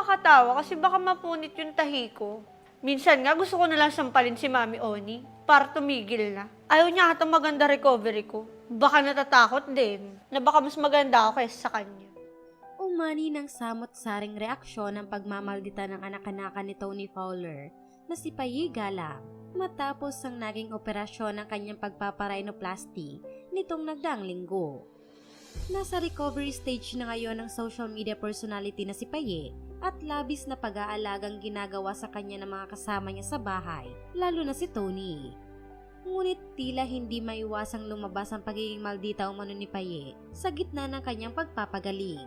makatawa kasi baka mapunit yung tahi ko. Minsan nga gusto ko na lang sampalin si Mami Oni para tumigil na. Ayaw niya ata maganda recovery ko. Baka natatakot din na baka mas maganda ako kaysa sa kanya. Umani ng samot-saring reaksyon ng pagmamaldita ng anak-anakan ni Tony Fowler na si Payi Gala matapos ang naging operasyon ng kanyang pagpaparhinoplasty nitong nagdaang linggo. Nasa recovery stage na ngayon ng social media personality na si Paye at labis na pag-aalagang ginagawa sa kanya ng mga kasama niya sa bahay, lalo na si Tony. Ngunit tila hindi maiwasang lumabas ang pagiging maldita umano ni Paye sa gitna ng kanyang pagpapagaling.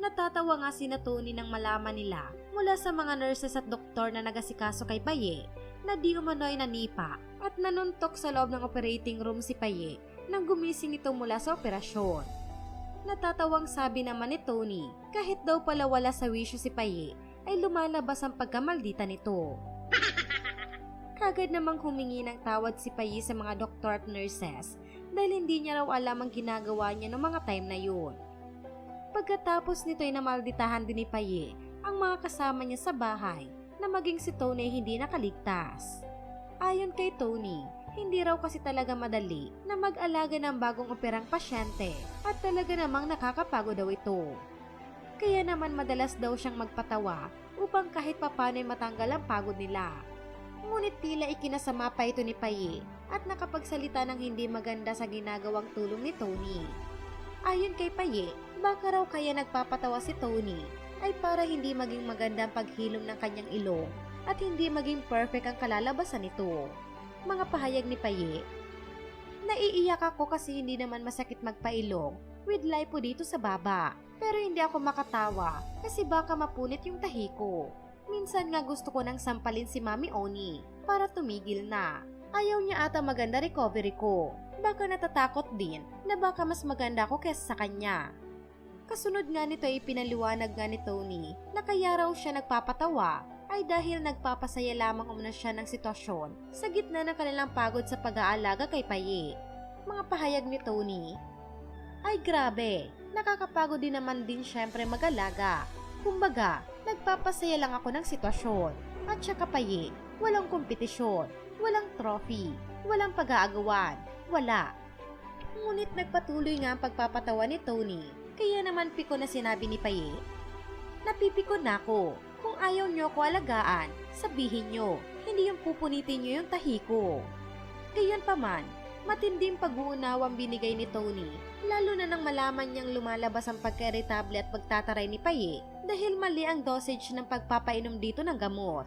Natatawa nga si Tony nang malaman nila mula sa mga nurses at doktor na nagasikaso kay Paye na di umano'y nanipa at nanuntok sa loob ng operating room si Paye nang gumising ito mula sa operasyon. Natatawang sabi naman ni Tony kahit daw pala wala sa wisyo si Paye ay lumalabas ang pagkamaldita nito. Kagad namang humingi ng tawad si Paye sa mga doktor at nurses dahil hindi niya raw alam ang ginagawa niya noong mga time na yun. Pagkatapos nito ay namalditahan din ni Paye ang mga kasama niya sa bahay na maging si Tony hindi nakaligtas. Ayon kay Tony, hindi raw kasi talaga madali na mag-alaga ng bagong operang pasyente at talaga namang nakakapagod daw ito. Kaya naman madalas daw siyang magpatawa upang kahit papano ay matanggal ang pagod nila. Ngunit tila ikinasama pa ito ni Paye at nakapagsalita ng hindi maganda sa ginagawang tulong ni Tony. Ayon kay Paye, baka raw kaya nagpapatawa si Tony ay para hindi maging maganda ang paghilom ng kanyang ilong at hindi maging perfect ang kalalabasan nito. Mga pahayag ni Paye, Naiiyak ako kasi hindi naman masakit magpailong with lipo dito sa baba. Pero hindi ako makatawa kasi baka mapunit yung tahi ko. Minsan nga gusto ko nang sampalin si Mami Oni para tumigil na. Ayaw niya ata maganda recovery ko. Baka natatakot din na baka mas maganda ako kesa sa kanya. Kasunod nga nito ay pinaliwanag nga ni Tony na kaya raw siya nagpapatawa ay dahil nagpapasaya lamang umano siya ng sitwasyon sa gitna ng kanilang pagod sa pag-aalaga kay Paye. Mga pahayag ni Tony, ay grabe, nakakapagod din naman din syempre mag-alaga. Kumbaga, nagpapasaya lang ako ng sitwasyon. At saka Paye, walang kompetisyon, walang trophy, walang pag-aagawan, wala. Ngunit nagpatuloy nga ang pagpapatawa ni Tony, kaya naman piko na sinabi ni Paye, Napipiko na ako. Kung ayaw nyo ako alagaan, sabihin nyo, hindi yung pupunitin nyo yung tahi ko. Gayon pa man, matinding pag-uunawang binigay ni Tony, lalo na nang malaman niyang lumalabas ang pagka-irritable at pagtataray ni Paye dahil mali ang dosage ng pagpapainom dito ng gamot.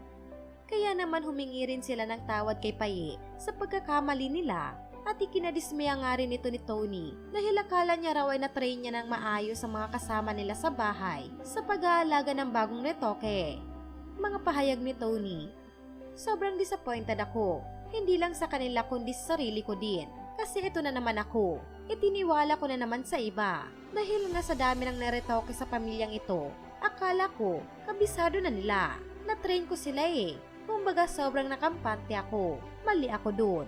Kaya naman humingi rin sila ng tawad kay Paye sa pagkakamali nila at ikinadismaya nga rin ito ni Tony dahil akala niya raw ay natrain niya ng maayos sa mga kasama nila sa bahay sa pag-aalaga ng bagong retoke. Mga pahayag ni Tony, Sobrang disappointed ako, hindi lang sa kanila kundi sa sarili ko din. Kasi ito na naman ako, itiniwala ko na naman sa iba. Dahil nga sa dami ng neretoke sa pamilyang ito, akala ko, kabisado na nila. Na-train ko sila eh. Kumbaga sobrang nakampante ako. Mali ako doon.